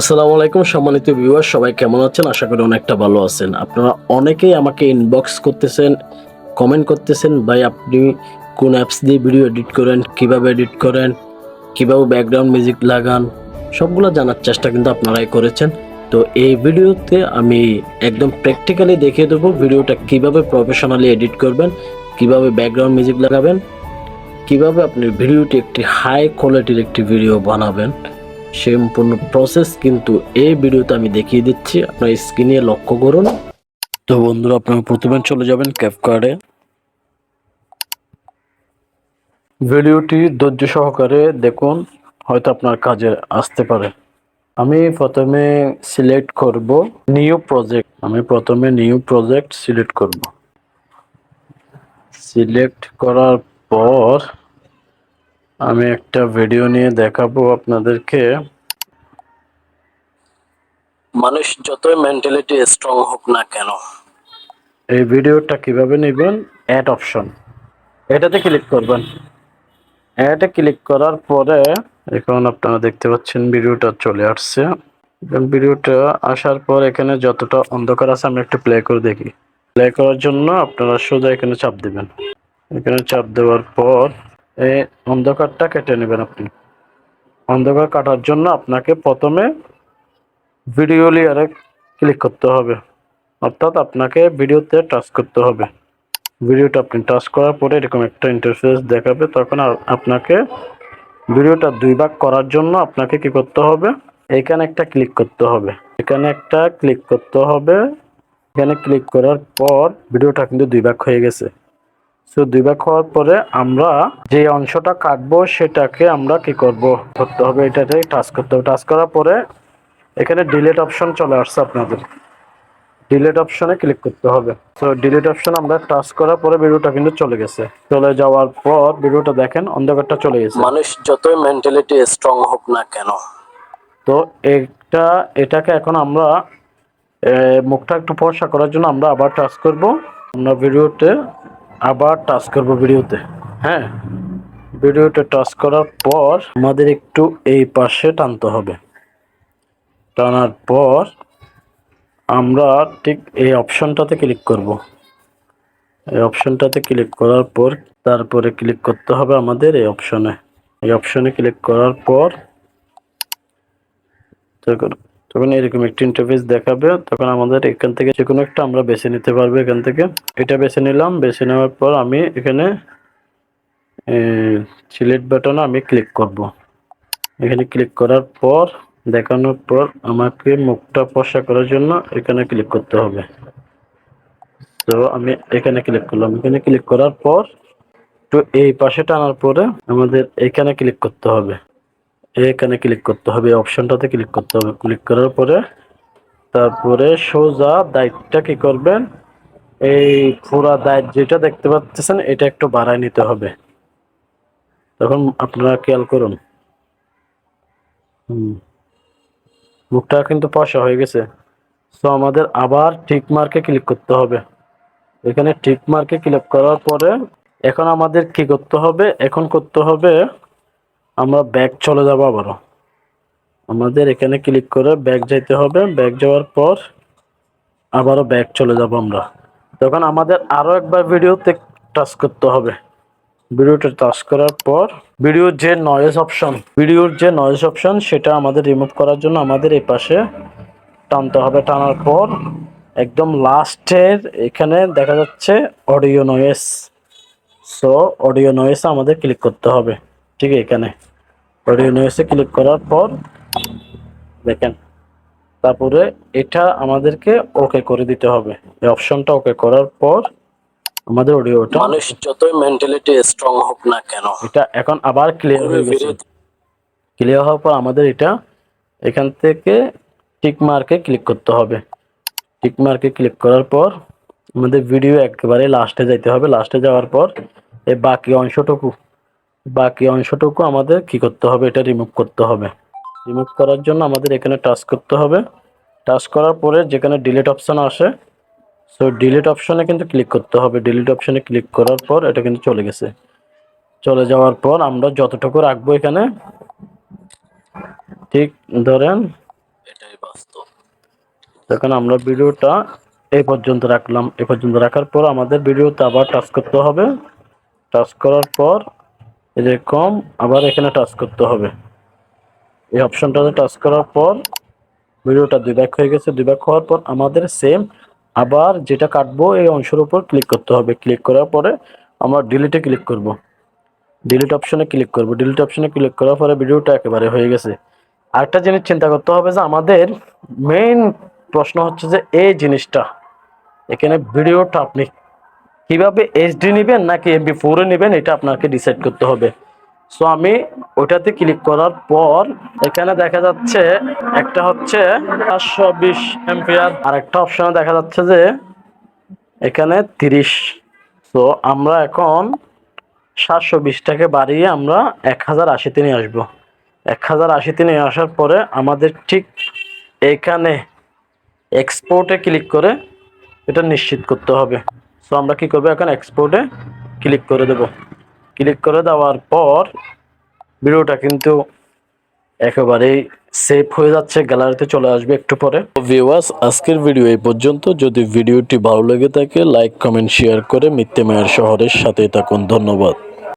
আসসালামু আলাইকুম, সম্মানিত ভিউয়ার সবাই কেমন আছেন? আশা করি অনেকটা ভালো আছেন। আপনারা অনেকেই আমাকে ইনবক্স করতেছেন কমেন্ট করতেছেন, ভাই আপনি কোন অ্যাপস দিয়ে ভিডিও এডিট করেন, কীভাবে এডিট করেন, কীভাবে ব্যাকগ্রাউন্ড মিউজিক লাগান, সবগুলো জানার চেষ্টা কিন্তু আপনারাই করেছেন। তো এই ভিডিওতে আমি একদম প্র্যাকটিক্যালি দেখিয়ে দেবো ভিডিওটা কীভাবে প্রফেশনালি এডিট করবেন, কীভাবে ব্যাকগ্রাউন্ড মিউজিক লাগাবেন, কীভাবে আপনি ভিডিওটি একটি হাই কোয়ালিটির একটি ভিডিও বানাবেন। সম্পূর্ণ প্রসেস কিন্তু এই ভিডিওতে আমি দেখিয়ে দিচ্ছি। আপনার স্ক্রিনে লক্ষ্য করুন। তো বন্ধুরা, আপনারা প্রথমে চলে যাবেন ক্যাপকার্ডে ভিডিওটি ধৈর্য সহকারে দেখুন, হয়তো আপনার কাজে আসতে পারে। আমি প্রথমে সিলেক্ট করব নিউ প্রজেক্ট আমি প্রথমে নিউ প্রজেক্ট সিলেক্ট করব। সিলেক্ট করার পর আমি একটা ভিডিও নিয়ে দেখাবো আপনাদেরকে। মানুষ যতই মেন্টালিটি স্ট্রং হোক না কেন এই ভিডিওটা কীভাবে নেবেন? অ্যাড অপশন এটাতে ক্লিক করবেন। অ্যাডে ক্লিক করার পরে এখন আপনারা দেখতে পাচ্ছেন ভিডিওটা চলে আসছে। ভিডিওটা আসার পর এখানে যতটা অন্ধকার আছে আমি একটু প্লে করে দেখি। প্লে করার জন্য আপনারা সোজা এখানে চাপ দিবেন। এখানে চাপ দেওয়ার পর অন্ধকারটা কেটে নেবেন আপনি। অন্ধকার কাটার জন্য আপনাকে প্রথমে ভিডিও লেয়ারে ক্লিক করতে হবে। অর্থাৎ আপনাকে ভিডিওতে টাচ করতে হবে। ভিডিওটা আপনি টাচ করার পরে এরকম একটা ইন্টারফেস দেখাবে, তখন আপনাকে ভিডিওটা দুই ভাগ করার জন্য আপনাকে কি করতে হবে? এখানে একটা ক্লিক করতে হবে। এখানে একটা ক্লিক করতে হবে। এখানে ক্লিক করার পর ভিডিওটা কিন্তু দুই ভাগ হয়ে গেছে। সো দুই ভাগ হওয়ার পরে আমরা যে অংশটা কাটবো সেটাকে আমরা কি করব? ধরতে হবে এটাতে টাচ করতে হবে। টাচ করার পরে এখানে ডিলেট অপশন চলে আসছে আপনাদের। ডিলেট অপশনে ক্লিক করতে হবে। সো ডিলেট অপশন আমরা টাচ করার পরে ভিডিওটা কিন্তু চলে গেছে। চলে যাওয়ার পর ভিডিওটা দেখেন অন্ধকারটা চলে গেছে। মানুষ যতই মেন্টালিটি স্ট্রং হোক না কেন। তো এটা এটাকে এখন আমরা মুখটা একটু ফর্সা করার জন্য আমরা আবার টাচ করব। আমরা ভিডিওতে আবার টাচ করব ভিডিওতে। হ্যাঁ? ভিডিওতে টাচ করার পর আমাদের একটু এই পাশে টানতে হবে। টানার পর আমরা ঠিক এই অপশনটাতে ক্লিক করব। এই অপশনটাতে ক্লিক করার পর তারপরে ক্লিক করতে হবে আমাদের এই অপশনে এই অপশনে ক্লিক করার পর তখন এরকম একটি ইন্টারফেস দেখাবে, তখন আমাদের এখান থেকে যে কোনো একটা আমরা বেছে নিতে পারব এখান থেকে। এটা বেছে নিলাম, বেছে নেওয়ার পর আমি এখানে সিলেক্ট বাটনে আমি ক্লিক করব। এখানে ক্লিক করার পর, দেখানোর পর আমাকে মুখটা ফর্সা করার জন্য এখানে ক্লিক করতে হবে। তো আমি এখানে ক্লিক করলাম। এখানে ক্লিক করার পর তো এই পাশে টানার পরে আমাদের এখানে ক্লিক করতে হবে। এখানে ক্লিক করতে হবে অপশনটাতে ক্লিক করতে হবে। ক্লিক করার পরে তারপরে সোজা দায়িত্বটা কি করবেন? এই পুরা দায়িত্ব যেটা দেখতে পাচ্ছেন, এটা একটু বাড়ায় নিতে হবে। তখন আপনারা খেয়াল করুন। হুম। মুখটা কিন্তু পয়সা হয়ে গেছে। তো আমাদের আবার টিক মার্কে ক্লিক করতে হবে। এখানে টিক মার্কে ক্লিক করার পরে এখন আমাদের কি করতে হবে? এখন করতে হবে আমরা ব্যাক চলে যাব আবারও। আমাদের এখানে ক্লিক করে ব্যাক যাইতে হবে। ব্যাক যাওয়ার পর আবারও ব্যাক চলে যাব আমরা। তখন আমাদের আরও একবার ভিডিওতে টাচ করতে হবে। ভিডিওটা টাচ করার পর ভিডিওর যে নয়েজ অপশন ভিডিওর যে নয়েজ অপশন সেটা আমাদের রিমুভ করার জন্য আমাদের এই পাশে টানতে হবে। টানার পর একদম লাস্টের এখানে দেখা যাচ্ছে অডিও নয়েস সো অডিও নয়েসে আমাদের ক্লিক করতে হবে। ঠিক এখানে। অডিও নয়েসে ক্লিক করার পর দেখেন তারপরে এটা আমাদেরকে ওকে করে দিতে হবে। এই অপশনটা ওকে করার পর আমাদের অডিওটা মানুষ যতই মেন্টালিটি স্ট্রং হোক না কেন এটা এখন আবার ক্লিয়ার হয়ে গেছে। ক্লিয়ার হওয়ার পর আমাদের এটা এখান থেকে টিক মার্কে ক্লিক করতে হবে। টিক মার্কে ক্লিক করার পর আমাদের ভিডিও একেবারে লাস্টে যাইতে হবে। লাস্টে যাওয়ার পর এই বাকি অংশটুকু বাকি অংশটুকু আমাদের কি করতে হবে? এটা রিমুভ করতে হবে। রিমুভ করার জন্য আমাদের এখানে টাচ করতে হবে। টাচ করার পরে যেখানে ডিলিট অপশান আসে সো ডিলিট অপশানে কিন্তু ক্লিক করতে হবে। ডিলিট অপশানে ক্লিক করার পর এটা কিন্তু চলে গেছে। চলে যাওয়ার পর আমরা যতটুকু রাখব এখানে, ঠিক ধরেন এখন আমরা ভিডিওটা এই পর্যন্ত রাখলাম, এ পর্যন্ত রাখার পর আমাদের ভিডিওতে আবার টাচ করতে হবে। টাচ করার পর এরকম আবার এখানে টাচ করতে হবে। এই অপশনটাতে টাচ করার পর, ভিডিওটা দুই ভাগ হয়ে গেছে দুই ভাগ হওয়ার পর আমাদের সেম আবার যেটা কাটবো এই অংশের উপর ক্লিক করতে হবে। ক্লিক করার পরে আমরা ডিলিটে ক্লিক করব। ডিলিট অপশনে ক্লিক করব। ডিলিট অপশনে ক্লিক করার পরে ভিডিওটা একেবারে হয়ে গেছে। আরেকটা জিনিস চিন্তা করতে হবে যে আমাদের মেইন প্রশ্ন হচ্ছে যে এই জিনিসটা, এখানে ভিডিওটা আপনি কীভাবে এইচডি নেবেন নাকি এমবি ফোরে নেবেন, এটা আপনাকে ডিসাইড করতে হবে। সো আমি ওটাতে ক্লিক করার পর, এখানে দেখা যাচ্ছে একটা হচ্ছে পাঁচশো বিশ এমপিআর আর একটা অপশনে দেখা যাচ্ছে যে এখানে তিরিশ। সো আমরা এখন সাতশো বিশটাকে বাড়িয়ে আমরা এক হাজার আশিতে নিয়ে আসব। এক হাজার আশিতে নিয়ে আসার পরে আমাদের ঠিক এখানে এক্সপোর্টে ক্লিক করে এটা নিশ্চিত করতে হবে। সো আমরা কি করব? এখন এক্সপোর্টে ক্লিক করে দেব। ক্লিক করে দেওয়ার পর ভিডিওটা কিন্তু একেবারেই সেভ হয়ে যাচ্ছে গ্যালারিতে চলে আসবে একটু পরে। ভিউয়ার্স আজকের ভিডিও এই পর্যন্ত। যদি ভিডিওটি ভালো লেগে থাকে লাইক কমেন্ট শেয়ার করে মিথ্যে মায়ের শহরের সাথে থাকুন। ধন্যবাদ।